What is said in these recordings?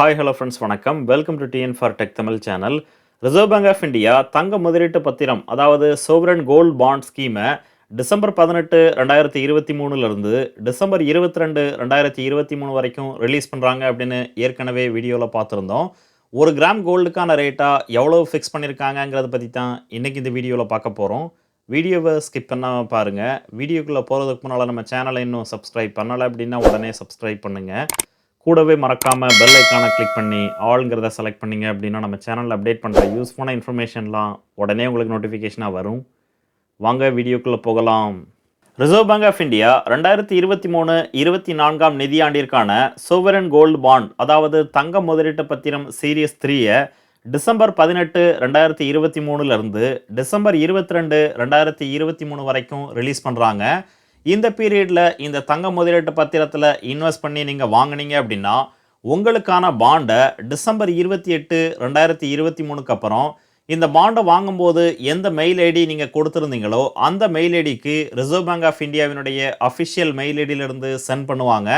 Hi hello friends வணக்கம். Welcome to TN for tech Tamil channel reserve bank of India தங்க முதலீட்டு பத்திரம் அதாவது சோவரன் கோல்ட் பாண்ட் ஸ்கீமை டிசம்பர் பதினெட்டு ரெண்டாயிரத்தி இருபத்தி மூணுலேருந்து டிசம்பர் இருபத்தி ரெண்டு ரெண்டாயிரத்தி இருபத்தி மூணு வரைக்கும் ரிலீஸ் பண்ணுறாங்க அப்படின்னு ஏற்கனவே வீடியோவில் பார்த்துருந்தோம். ஒரு கிராம் கோல்டுக்கான ரேட்டாக எவ்வளோ ஃபிக்ஸ் பண்ணியிருக்காங்கங்கிறத பற்றி தான் இன்றைக்கி இந்த வீடியோவில் பார்க்க போகிறோம் வீடியோவை ஸ்கிப் பண்ணாமல் பாருங்கள் வீடியோக்குள்ளே போகிறதுக்கு முன்னால் நம்ம சேனலை இன்னும் சப்ஸ்கிரைப் பண்ணலை அப்படின்னா உடனே சப்ஸ்கிரைப் பண்ணுங்கள் கூடவே மறக்காமல் பெல் ஐக்கானை கிளிக் பண்ணி ஆளுங்கிறத செலக்ட் பண்ணீங்க அப்படின்னா நம்ம சேனலில் அப்டேட் பண்ணுற யூஸ்ஃபுல்லான இன்ஃபர்மேஷன்லாம் உடனே உங்களுக்கு நோட்டிஃபிகேஷனாக வரும். வாங்க வீடியோக்குள்ளே போகலாம். ரிசர்வ் பேங்க் ஆஃப் இந்தியா ரெண்டாயிரத்தி இருபத்தி மூணு இருபத்தி நான்காம் நிதியாண்டிற்கான சோவரன் கோல்டு பாண்ட் அதாவது தங்க முதலீட்டு பத்திரம் சீரியஸ் த்ரீயை டிசம்பர் பதினெட்டு ரெண்டாயிரத்தி இருபத்தி மூணுலேருந்து டிசம்பர் இருபத்தி ரெண்டு ரெண்டாயிரத்தி இருபத்தி மூணு வரைக்கும் ரிலீஸ் பண்ணுறாங்க இந்த பீரியடில் இந்த தங்க முதலீட்டு பத்திரத்தில் இன்வெஸ்ட் பண்ணி நீங்கள் வாங்குனீங்க அப்படின்னா உங்களுக்கான பாண்டை டிசம்பர் இருபத்தி எட்டு ரெண்டாயிரத்தி இருபத்தி மூணுக்கு அப்புறம் இந்த பாண்டை வாங்கும்போது எந்த மெயில் ஐடி நீங்கள் கொடுத்துருந்தீங்களோ அந்த மெயில் ஐடிக்கு ரிசர்வ் பேங்க் ஆஃப் இந்தியாவினுடைய அஃபிஷியல் மெயில் ஐடியிலிருந்து சென்ட் பண்ணுவாங்க.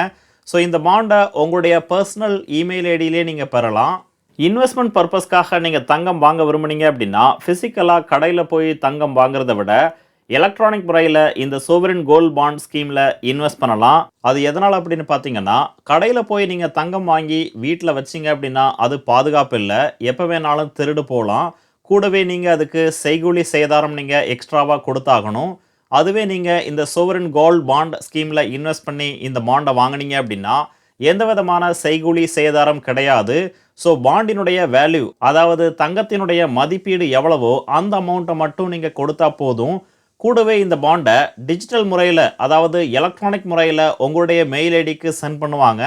ஸோ இந்த பாண்டை உங்களுடைய பர்சனல் இமெயில் ஐடியிலே நீங்கள் பெறலாம். இன்வெஸ்ட்மெண்ட் பர்பஸ்க்காக நீங்கள் தங்கம் வாங்க விரும்புனீங்க அப்படின்னா ஃபிசிக்கலாக கடையில் போய் தங்கம் வாங்குறதை விட எலக்ட்ரானிக் முறையில் இந்த சோவரின் கோல்ட் பாண்ட் ஸ்கீமில் இன்வெஸ்ட் பண்ணலாம். அது எதனால் அப்படின்னு பார்த்தீங்கன்னா கடையில் போய் நீங்கள் தங்கம் வாங்கி வீட்டில் வச்சிங்க அப்படின்னா அது பாதுகாப்பு இல்லை. எப்போ வேணாலும் திருடு போகலாம். கூடவே நீங்கள் அதுக்கு செய்கூலி சேதாரம் நீங்கள் எக்ஸ்ட்ராவாக கொடுத்தாகணும். அதுவே நீங்கள் இந்த சோவரின் கோல்ட் பாண்ட் ஸ்கீமில் இன்வெஸ்ட் பண்ணி இந்த பாண்டை வாங்குனீங்க அப்படின்னா எந்த விதமான செய்கூலி சேதாரம் கிடையாது. ஸோ பாண்டினுடைய வேல்யூ அதாவது தங்கத்தினுடைய மதிப்பீடு எவ்வளவோ அந்த அமௌண்ட்டை மட்டும் நீங்கள் கொடுத்தா போதும். கூடவே இந்த பாண்டை டிஜிட்டல் முறையில் அதாவது எலக்ட்ரானிக் முறையில் உங்களுடைய மெயில் ஐடிக்கு சென்ட் பண்ணுவாங்க.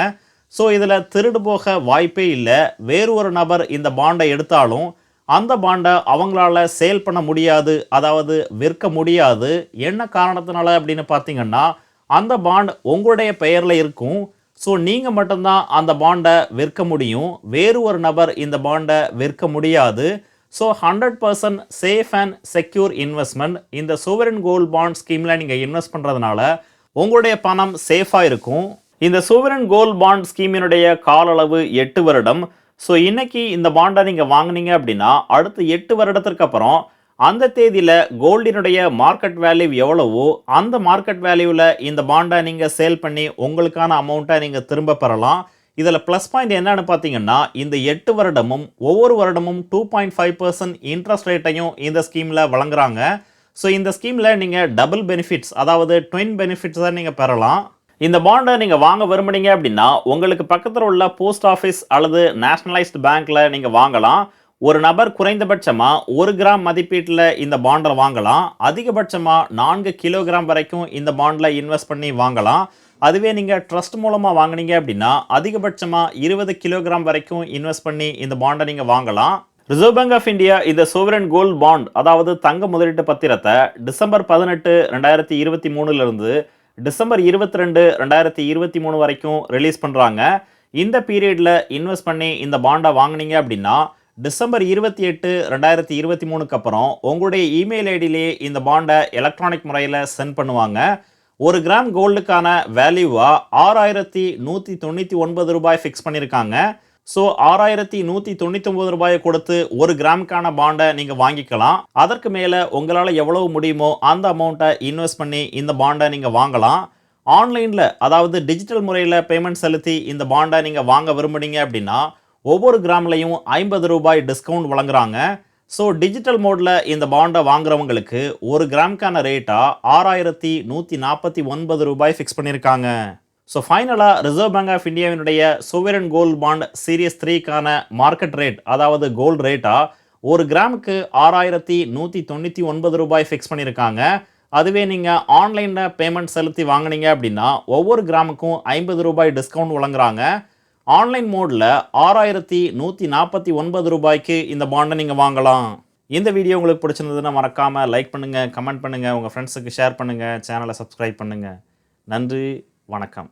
ஸோ இதில் திருடு போக வாய்ப்பே இல்லை. வேறு ஒரு நபர் இந்த பாண்டை எடுத்தாலும் அந்த பாண்டை அவங்களால சேல் பண்ண முடியாது அதாவது விற்க முடியாது. என்ன காரணத்தினால அப்படின்னு பார்த்தீங்கன்னா அந்த பாண்ட் உங்களுடைய பெயரில் இருக்கும். ஸோ நீங்கள் மட்டும்தான் அந்த பாண்டை விற்க முடியும். வேறு ஒரு நபர் இந்த பாண்டை விற்க முடியாது. So hundred percent safe and secure investment இந்த சுவரன் கோல்ட் பாண்ட் ஸ்கீமில் நீங்கள் இன்வெஸ்ட் பண்ணுறதுனால உங்களுடைய பணம் சேஃபாக இருக்கும். இந்த சுவரன் கோல்ட் பாண்ட் ஸ்கீமினுடைய கால அளவு எட்டு வருடம். ஸோ இன்றைக்கி இந்த பாண்டை நீங்கள் வாங்குனீங்க அப்படின்னா அடுத்த எட்டு வருடத்திற்கு அப்புறம் அந்த தேதியில் கோல்டினுடைய மார்க்கெட் வேல்யூ எவ்வளவோ அந்த மார்க்கெட் வேல்யூவில் இந்த பாண்டை நீங்கள் சேல் பண்ணி உங்களுக்கான அமௌண்ட்டை நீங்கள் திரும்ப பெறலாம். இதில் ப்ளஸ் பாயிண்ட் என்னன்னு பார்த்தீங்கன்னா இந்த எட்டு வருடமும் ஒவ்வொரு வருடமும் two point five percent interest ரேட்டையும் இந்த ஸ்கீமில் வழங்குறாங்க. ஸோ இந்த ஸ்கீமில் நீங்கள் டபுள் பெனிஃபிட்ஸ் அதாவது ட்வின் பெனிஃபிட்ஸை நீங்கள் பெறலாம். இந்த பாண்டை நீங்கள் வாங்க விரும்புனீங்க அப்படின்னா உங்களுக்கு பக்கத்தில் உள்ள போஸ்ட் ஆஃபீஸ் அல்லது நேஷனலைஸ்டு பேங்க்கில் நீங்கள் வாங்கலாம். ஒரு நபர் குறைந்தபட்சமாக ஒரு கிராம் மதிப்பீட்டில் இந்த பாண்டை வாங்கலாம். அதிகபட்சமாக நான்கு கிலோகிராம் வரைக்கும் இந்த பாண்டில் இன்வெஸ்ட் பண்ணி வாங்கலாம். அதுவே நீங்கள் ட்ரஸ்ட் மூலமாக வாங்குனீங்க அப்படின்னா அதிகபட்சமாக இருபது கிலோகிராம் வரைக்கும் இன்வெஸ்ட் பண்ணி இந்த பாண்டை நீங்கள் வாங்கலாம். ரிசர்வ் பேங்க் ஆஃப் இந்தியா இந்த சோவரன் கோல்ட் பாண்ட் அதாவது தங்க முதலீட்டு பத்திரத்தை டிசம்பர் பதினெட்டு ரெண்டாயிரத்தி இருபத்தி மூணுலேருந்து டிசம்பர் இருபத்தி ரெண்டு ரெண்டாயிரத்தி இருபத்தி மூணு வரைக்கும் ரிலீஸ் பண்ணுறாங்க இந்த பீரியடில் இன்வெஸ்ட் பண்ணி இந்த பாண்டை வாங்குனீங்க அப்படின்னா டிசம்பர் இருபத்தி எட்டு ரெண்டாயிரத்தி இருபத்தி மூணுக்கு அப்புறம் உங்களுடைய இமெயில் ஐடியிலே இந்த பாண்டை எலக்ட்ரானிக் முறையில் சென்ட் பண்ணுவாங்க. ஒரு கிராம் கோல்டுக்கான வேல்யூவாக ஆறாயிரத்தி நூற்றி தொண்ணூற்றி ஒன்பது ரூபாய் ஃபிக்ஸ் பண்ணியிருக்காங்க. ஸோ ஆறாயிரத்தி நூற்றி தொண்ணூற்றி ரூபாயை கொடுத்து ஒரு கிராமுக்கான பாண்டை நீங்கள் வாங்கிக்கலாம். அதற்கு மேலே உங்களால் எவ்வளவு முடியுமோ அந்த அமௌண்ட்டை இன்வெஸ்ட் பண்ணி இந்த பாண்டை நீங்கள் வாங்கலாம். ஆன்லைனில் அதாவது டிஜிட்டல் முறையில் பேமெண்ட் செலுத்தி இந்த பாண்டை நீங்கள் வாங்க விரும்புனீங்க அப்படின்னா ஒவ்வொரு கிராம்லையும் ஐம்பது ரூபாய் டிஸ்கவுண்ட் வழங்குறாங்க. ஸோ டிஜிட்டல் மோடில் இந்த பாண்டை வாங்குறவங்களுக்கு ஒரு கிராம்க்கான ரேட்டாக ஆறாயிரத்தி நூற்றி நாற்பத்தி ஒன்பது ரூபாய் ஃபிக்ஸ் பண்ணியிருக்காங்க ஸோ ஃபைனலாக ரிசர்வ் பேங்க் ஆஃப் இந்தியாவினுடைய சுவரன் கோல்ட் பாண்ட் சீரியஸ் த்ரீக்கான மார்க்கெட் ரேட் அதாவது கோல்டு ரேட்டாக ஒரு கிராமுக்கு ஆறாயிரத்தி நூற்றி தொண்ணூற்றி ஒன்பது ரூபாய் ஃபிக்ஸ் பண்ணியிருக்காங்க அதுவே நீங்கள் ஆன்லைனில் பேமெண்ட் செலுத்தி வாங்குனீங்க அப்படின்னா ஒவ்வொரு கிராமுக்கும் ஐம்பது ரூபாய் டிஸ்கவுண்ட் வழங்குறாங்க. ஆன்லைன் மோடில் ஆறாயிரத்தி நூற்றி நாற்பத்தி ஒன்பது ரூபாய்க்கு இந்த பாண்டை நீங்கள் வாங்கலாம். இந்த வீடியோ உங்களுக்கு பிடிச்சிருந்ததுன்னா மறக்காமல் லைக் பண்ணுங்கள் கமெண்ட் பண்ணுங்கள் உங்கள் ஃப்ரெண்ட்ஸுக்கு ஷேர் பண்ணுங்கள் சேனலை சப்ஸ்கிரைப் பண்ணுங்கள் நன்றி வணக்கம்.